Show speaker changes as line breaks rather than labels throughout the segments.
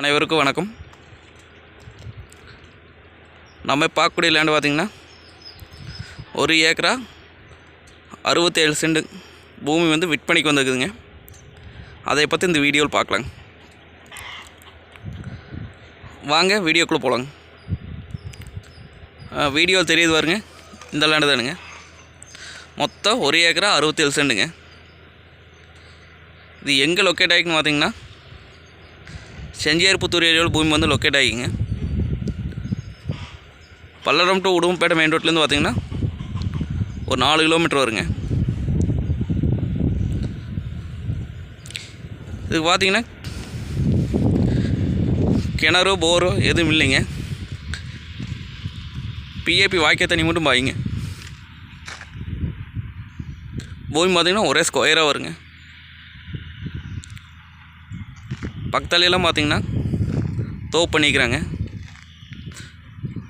அனைவருக்கும் வணக்கம். நம்ம பார்க்கக்கூடிய லேண்டு பார்த்திங்கன்னா ஒரு ஏக்கரா அறுபத்தேழு சென்ட் பூமி வந்து விற்பனைக்கு வந்திருக்குதுங்க. அதை பற்றி இந்த வீடியோவில் பார்க்கலாங்க வாங்க வீடியோக்குள்ளே போகலாங்க வீடியோ தெரியுது பாருங்க. இந்த லேண்டு தானுங்க. மொத்தம் ஒரு ஏக்கரா அறுபத்தேழு செண்டுங்க இது எங்கே லொக்கேட் ஆகிக்குன்னு பார்த்திங்கன்னா செஞ்சியார்புத்தூர் ஏரியாவில் பூமி வந்து லொக்கேட் ஆகிங்க. பல்லடம் டு உடும்பேட்டை மெயின் ரோட்லேருந்து பார்த்தீங்கன்னா ஒரு நாலு கிலோமீட்டர் வருங்க. இதுக்கு பார்த்தீங்கன்னா கிணறோ போரோ எதுவும் இல்லைங்க. பிஏபி வாய்க்க தண்ணி மட்டும் பாய்ங்க. பூமி பார்த்தீங்கன்னா ஒரே ஸ்கொயராக வருங்க. பக்கத்துலலாம் பார்த்தீங்கன்னா தோப்பு பண்ணிக்கிறாங்க.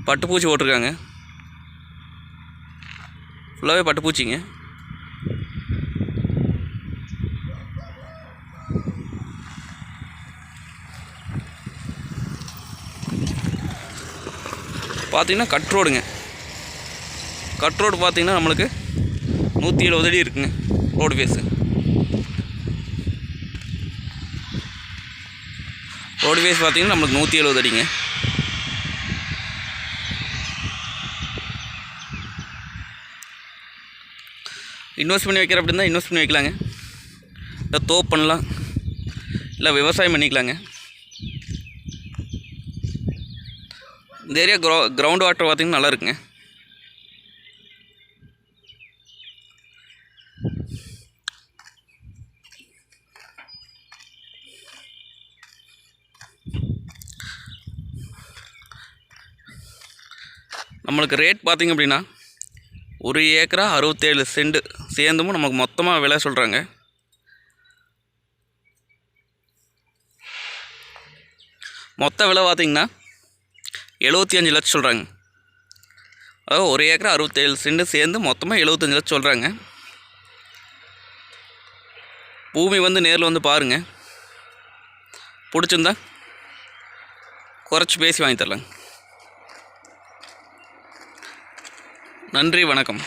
பட்டுப்பூச்சி போட்டிருக்காங்க. ஃபுல்லாகவே பட்டுப்பூச்சிங்க. பார்த்தீங்கன்னா கட் ரோடுங்க. கட் ரோடு பார்த்தீங்கன்னா நம்மளுக்கு நூற்றி எழுபது அடி இருக்குங்க ரோடு பேஸு ரோடு பேஸ் பார்த்தீங்கன்னா நம்மளுக்கு நூற்றி எழுபது அடிங்க. இன்வெஸ்ட் பண்ணி வைக்கிற அப்படி இருந்தால் இன்வெஸ்ட் பண்ணி வைக்கலாங்க. இல்லை தோப் பண்ணலாம். இல்லை விவசாயம் பண்ணிக்கலாங்க. இந்த ஏரியா க்ரௌ கிரவுண்ட் வாட்டர் பார்த்திங்கன்னா நல்லா இருக்குங்க. நம்மளுக்கு ரேட் பார்த்திங்க அப்படின்னா ஒரு ஏக்கரா அறுபத்தேழு செண்டு சேர்ந்தும் நமக்கு மொத்தமாக விலை சொல்கிறாங்க மொத்த விலை பார்த்திங்கன்னா எழுபத்தி அஞ்சு லட்சம் சொல்கிறாங்க அதாவது ஒரு ஏக்கரா அறுபத்தேழு செண்டு சேர்ந்து மொத்தமாக எழுபத்தஞ்சு லட்சம் சொல்கிறாங்க பூமி வந்து நேரில் வந்து பாருங்கள் பிடிச்சிருந்தா குறைச்சி பேசி வாங்கி தரலாங்க. நன்றி வணக்கம்.